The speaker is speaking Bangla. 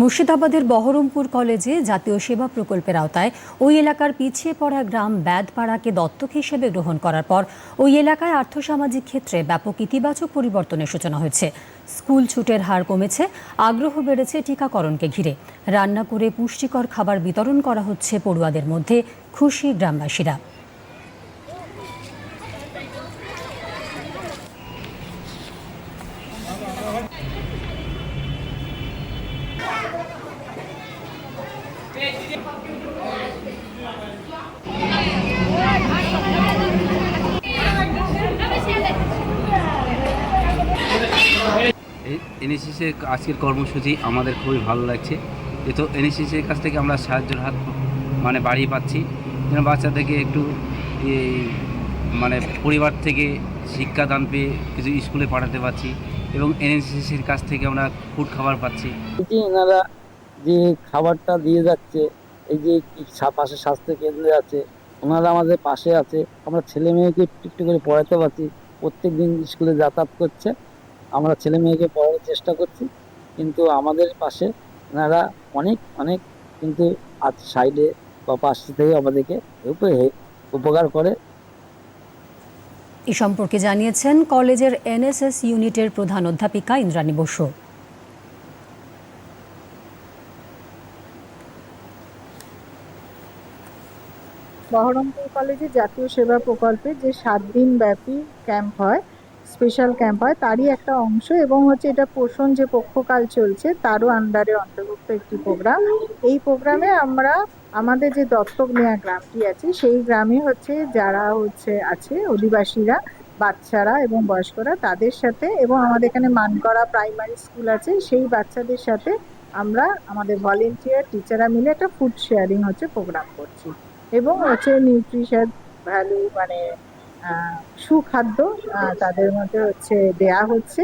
মুর্শিদাবাদের বহরমপুর কলেজে জাতীয় সেবা প্রকল্পের আওতায় ওই এলাকার পিছিয়ে পড়া গ্রাম ব্যাদপাড়াকে দত্তক হিসেবে গ্রহণ করার পর ওই এলাকায় আর্থসামাজিক ক্ষেত্রে ব্যাপক ইতিবাচক পরিবর্তনের সূচনা হয়েছে। স্কুল ছুটের হার কমেছে, আগ্রহ বেড়েছে টিকাকরণকে ঘিরে। রান্না করে পুষ্টিকর খাবার বিতরণ করা হচ্ছে পড়ুয়াদের মধ্যে, খুশি গ্রামবাসীরা। এনএসএসের আজকের কর্মসূচি আমাদের খুবই ভালো লাগছে। তো এনএসএসের কাছ থেকে আমরা সাহায্যের হাত মানে বাড়িয়ে পাচ্ছি। যেন বাচ্চাদেরকে একটু মানে পরিবার থেকে শিক্ষাদান পেয়ে কিছু স্কুলে পাঠাতে পারছি এবং এনএসএসের কাছ থেকে আমরা ফুড খাবার পাচ্ছি। এনারা যে খাবারটা দিয়ে যাচ্ছে, এই যে পাশে স্বাস্থ্য কেন্দ্রে আছে, ওনারা আমাদের পাশে আছে, আমরা ছেলে মেয়েকে একটু একটু করে পড়াতে পারছি প্রত্যেক দিন স্কুলে যাতায়াত করছে, আমরা ছেলে মেয়েকে পড়ানোর চেষ্টা করছি, কিন্তু আমাদের পাশে ওনারা অনেক অনেক কিন্তু আজ সাইডে বা পাশ থেকে আমাদেরকে উপ- উপকার করে। এ সম্পর্কে জানিয়েছেন কলেজের এনএসএস ইউনিটের প্রধান অধ্যাপিকা ইন্দ্রাণী বসু। বহরমপুর কলেজে জাতীয় সেবা প্রকল্পে যে সাত দিন ব্যাপী ক্যাম্প হয় স্পেশাল ক্যাম্প হয়, তারই একটা অংশ এবং হচ্ছে এটা পোষণ যে পক্ষকাল চলছে, তারও আন্ডারে অন্তর্ভুক্ত একটি প্রোগ্রাম এই প্রোগ্রামে আমরা, আমাদের যে দত্তক নেয়া গ্রামটি আছে, সেই গ্রামে হচ্ছে যারা হচ্ছে আছে, অধিবাসীরা, বাচ্চারা এবং বয়স্করা, তাদের সাথে এবং আমাদের এখানে মানকরা প্রাইমারি স্কুল আছে, সেই বাচ্চাদের সাথে আমরা, আমাদের ভলেন্টিয়ার টিচাররা মিলে একটা ফুড শেয়ারিং হচ্ছে প্রোগ্রাম করছি। এবং হচ্ছে নিউট্রিশন ভ্যালু মানে সুখাদ্য তাদের মধ্যে হচ্ছে দেয়া হচ্ছে।